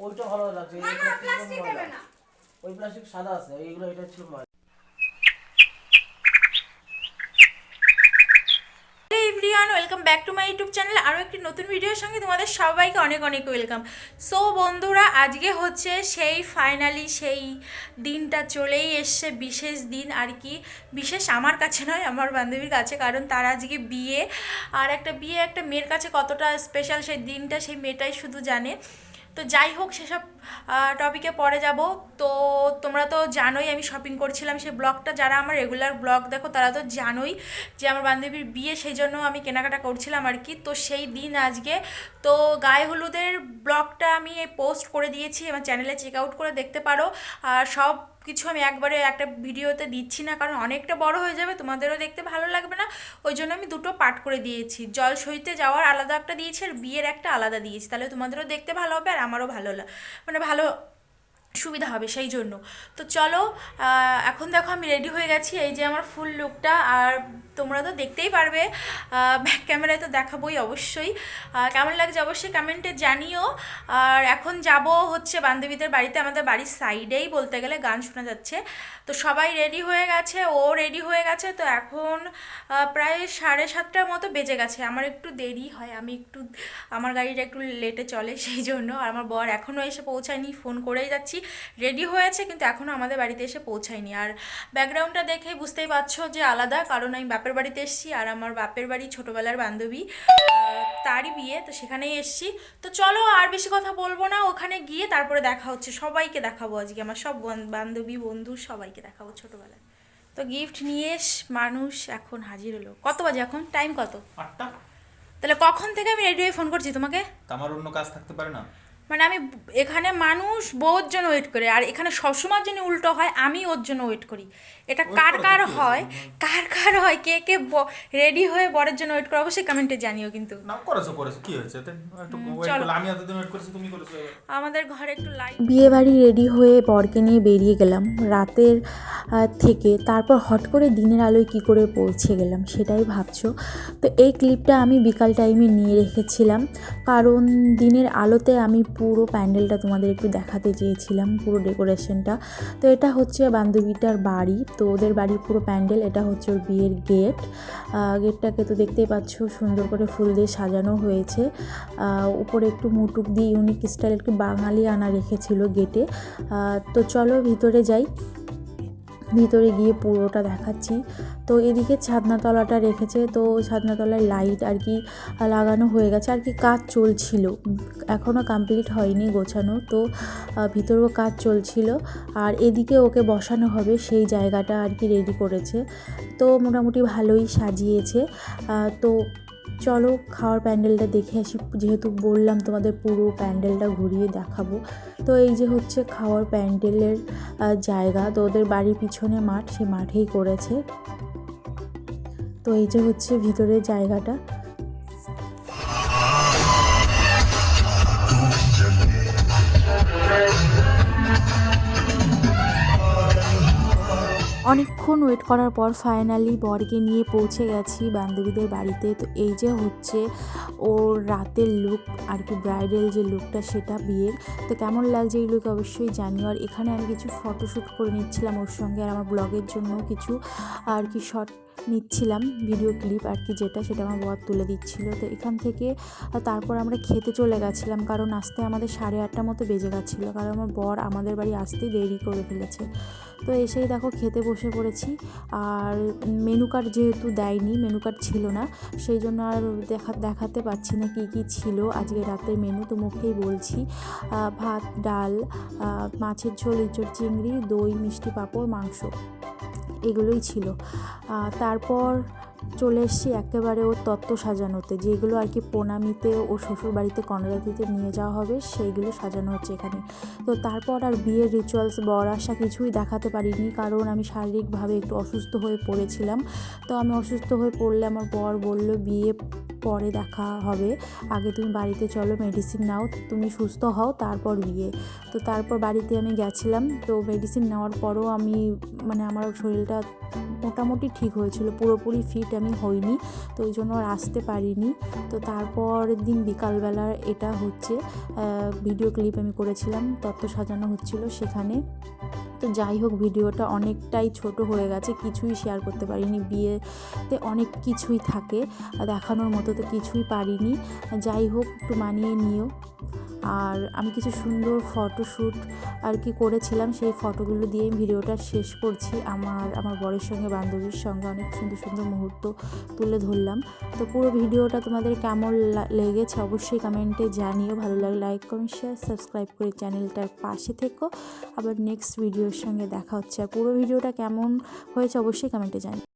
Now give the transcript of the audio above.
ওইটা ভালো লাগছে ওই প্লাস্টিক সাদা আছে এইগুলো এটা ছিল everyone welcome back to my YouTube channel একটি নতুন ভিডিওর সঙ্গে তোমাদের সবাইকে অনেক অনেক ওয়েলকাম। সো বন্ধুরা, আজকে হচ্ছে সেই ফাইনালি সেই দিনটা চলেই এসছে, বিশেষ দিন আর কি। বিশেষ আমার কাছে নয়, আমার বান্ধবীর কাছে, কারণ তার আজকে বিয়ে। আর একটা বিয়ে, একটা মেয়ের কাছে কতটা স্পেশাল সেই দিনটা, সেই মেয়েটাই শুধু জানে। তো যাই হোক, সেসব টপিকে পরে যাব। তো তোমরা তো জানোই আমি শপিং করছিলাম, সেই ব্লগটা যারা আমার রেগুলার ব্লগ দেখো, তারা তো জানোই যে আমার বান্ধবীর বিয়ে, সেই জন্য আমি কেনাকাটা করছিলাম আর কি। তো সেই দিন আজকে, তো গায়ে হলুদের ব্লগটা আমি পোস্ট করে দিয়েছি, আমার চ্যানেলে চেক আউট করে দেখতে পারো। আর সব কিছু আমি একবারে একটা ভিডিওতে দিচ্ছি না, কারণ অনেকটা বড় হয়ে যাবে, তোমাদেরও দেখতে ভালো লাগবে না। ওই জন্য আমি দুটো পার্ট করে দিয়েছি। জল সইতে যাওয়ার আলাদা একটা দিয়েছি, আর বিয়ের একটা আলাদা দিয়েছি। তাহলে তোমাদেরও দেখতে ভালো হবে, আর আমারও ভালো মানে ভালো সুবিধা হবে সেই জন্য। তো চলো এখন দেখো আমি রেডি হয়ে গেছি এই যে আমার ফুল লুকটা আর তোমরা তো দেখতেই পারবে ব্যাক ক্যামেরায় তো দেখাবোই অবশ্যই। কেমন লাগছে অবশ্যই কমেন্টে জানিও। আর এখন যাব হচ্ছে বান্ধবীদের বাড়িতে, আমাদের বাড়ির সাইডেই বলতে গেলে গান শোনা যাচ্ছে। তো সবাই রেডি হয়ে গেছে, ও রেডি হয়ে গেছে, তো এখন প্রায় সাড়ে সাতটার মতো বেজে গেছে। আমার একটু দেরি হয়, আমি একটু, আমার গাড়িটা একটু লেটে চলে সেই জন্য। আর আমার বর এখনও এসে পৌঁছায়নি ফোন করেই যাচ্ছি। রেডি হয়েছে কিন্তু এখনও আমাদের বাড়িতে এসে পৌঁছায়নি। আর ব্যাকগ্রাউন্ডটা দেখেই বুঝতেই পারছ যে আলাদা কারণ আমি বাপের বাড়িতে এসেছি আর আমার বাপের বাড়ি ছোটোবেলার বান্ধবী তারই বিয়ে তো সেখানেই এসেছি। তো চলো আর বেশি কথা বলব না ওখানে গিয়ে তারপরে দেখা হচ্ছে। সবাইকে দেখাবো আজকে আমার সব বান্ধবী বন্ধু সবাইকে দেখাবো ছোটোবেলায়। তো গিফট নিয়ে এস মানুষ এখন হাজির হলো। কত বাজে এখন? টাইম কত? আটটা। তাহলে কখন থেকে আমি রেডি হয়ে ফোন করছি তোমাকে? আমার অন্য কাজ থাকতে পারে না। মানে আমি এখানে মানুষ বউর জন্য ওয়েট করে আর এখানে সবসময়ের জন্য উল্টো হয় আমি ওর জন্য ওয়েট করি। এটা কার কার হয়? কার কার হয়? কে কে রেডি হয়ে বরের জন্য ওয়েট করে? অবশ্যই কমেন্টে জানিও কিন্তু। করেছ করেছ। কি হয়েছে? এতে একটু ওয়েট চলো। আমি এতদিন ওয়েট করেছি তুমি করেছ। আমাদের ঘরে একটু লাইট বিয়ে বাড়ি রেডি হয়ে বরকে নিয়ে বেরিয়ে গেলাম। রাতের থেকে তারপর হট করে দিনের আলোয় কি করে পৌঁছে গেলাম সেটাই ভাবছ? তো এই ক্লিপটা আমি বিকাল টাইমে নিয়ে রেখেছিলাম। কারণ দিনের আলোতে আমি পুরো প্যান্ডেলটা তোমাদের একটু দেখাতে চেয়েছিলাম, পুরো ডেকোরেশনটা। তো এটা হচ্ছে বান্ধবীটার বাড়ি, তো ওদের বাড়ির পুরো প্যান্ডেল, এটা হচ্ছে ওর বিয়ের গেট। গেটটাকে তো দেখতেই পাচ্ছ, সুন্দর করে ফুল দিয়ে সাজানো হয়েছে। উপরে একটু মুটুক দিয়ে ইউনিক স্টাইল, একটু বাঙালি আনা রেখেছিল গেটে। তো চলো ভিতরে যাই। ভিতরে গিয়ে পুরোটা দেখাচ্ছি। তো এদিকে ছাদনাতলাটা রেখেছে, তো ছাদনাতলায় লাইট আর কি লাগানো হয়ে গেছে। আর কি কাজ চলছিল এখনও কমপ্লিট হয়নি গোছানো, তো ভিতরেও কাজ চলছিল। আর এদিকে ওকে বসানো হবে, সেই জায়গাটা আর কি রেডি করেছে। তো মোটামুটি ভালোই সাজিয়েছে। তো চলো খাওয়ার প্যান্ডেলটা দেখে আসি। যেহেতু বললাম তোমাদের পুরো প্যান্ডেলটা ঘুরিয়ে দেখাবো। তো এই যে হচ্ছে খাওয়ার প্যান্ডেলের জায়গা। তো ওদের বাড়ির পিছনে মাঠ, সে মাঠেই করেছে। তো এই যে হচ্ছে ভিতরের জায়গাটা। অনেকক্ষণ ওয়েট করার পর ফাইনালি বরকে নিয়ে পৌঁছে গেছি বান্ধবীদের বাড়িতে। তো এই যে হচ্ছে ওর রাতের লুক আর কি ব্রাইডাল যে লুকটা সেটা বিয়ের। তো কেমন লাগছে এই লুক অবশ্যই জানি আর এখানে আমি কিছু ফটোশ্যুট করে নিচ্ছিলাম ওর সঙ্গে আর আমার ব্লগের জন্য কিছু। আর কি শর্ট নিচ্ছিলাম ভিডিও ক্লিপ আর কি যেটা, সেটা আমার বর তুলে দিচ্ছিল। তো এখান থেকে, তারপর আমরা খেতে চলে গেছিলাম কারণ আসতে আমাদের সাড়ে আটটা মতো বেজে গেছিল। কারণ আমার বর আমাদের বাড়ি আসতে দেরি করে ফেলেছে। তো এসেই দেখো খেতে বসে পড়েছি। আর মেনু কার্ড যেহেতু দেয়নি মেনু কার্ড ছিল না, সেই জন্য আর দেখা, দেখাতে পাচ্ছি না কী কী ছিল। আজকে রাতের মেনু তো মুখেই বলছি ভাত, ডাল মাছের ঝোল, ইঁচড় চিংড়ি, দই, মিষ্টি পাঁপড়, মাংস। এগুলোই ছিল। তারপর চলে এসেছি একেবারে ওর তত্ত্ব সাজানোতে। যেগুলো আর কি প্রণামিতে ও শ্বশুর বাড়িতে কর্ণজাতিতে নিয়ে যাওয়া হবে, সেইগুলো সাজানো হচ্ছে এখানে। তো তারপর আর বিয়ের রিচুয়ালস বর আসা কিছুই দেখাতে পারিনি, কারণ আমি শারীরিকভাবে একটু অসুস্থ হয়ে পড়েছিলাম। তো আমি অসুস্থ হয়ে পড়লে আমার বর বলল, বিয়ে পরে দেখা হবে। আগে তুমি বাড়িতে চলো মেডিসিন নাও, তুমি সুস্থ হও, তারপর বিয়ে। তো তারপর বাড়িতে আমি গেছিলাম। তো মেডিসিন নেওয়ার পরও আমি মানে আমার শরীরটা মোটামুটি ঠিক হয়েছিল, পুরোপুরি ফিট আমি হইনি, তো ওই জন্য আর আসতে পারিনি। তো তারপরের দিন বিকালবেলা এটা হচ্ছে ভিডিও ক্লিপ আমি করেছিলাম, তত্ত্ব সাজানো হচ্ছিল সেখানে। তো যাই হোক ভিডিওটা অনেকটাই ছোট হয়ে গেছে, কিছুই শেয়ার করতে পারিনি। বিয়েতে অনেক কিছুই থাকে দেখানোর মতো তো কিছুই পারিনি। যাই হোক, একটু মানিয়ে নিও। আর আমি কিছু সুন্দর ফটোশ্যুট আর কি করেছিলাম, সেই ফটোগুলো দিয়ে ভিডিওটা শেষ করছি। আমার আমার বরের সঙ্গে, বান্ধবীর সঙ্গে অনেক সুন্দর সুন্দর মুহূর্ত তুলে ধরলাম। তো পুরো ভিডিওটা তোমাদের কেমন লেগেছে অবশ্যই কমেন্টে জানিও। ভালো লাগলে লাইক কমেন্ট শেয়ার সাবস্ক্রাইব করে চ্যানেলটার পাশে থেকো। আবার নেক্সট ভিডিওর সঙ্গে দেখা হচ্ছে। আর পুরো ভিডিওটা কেমন হয়েছে অবশ্যই কমেন্টে জানি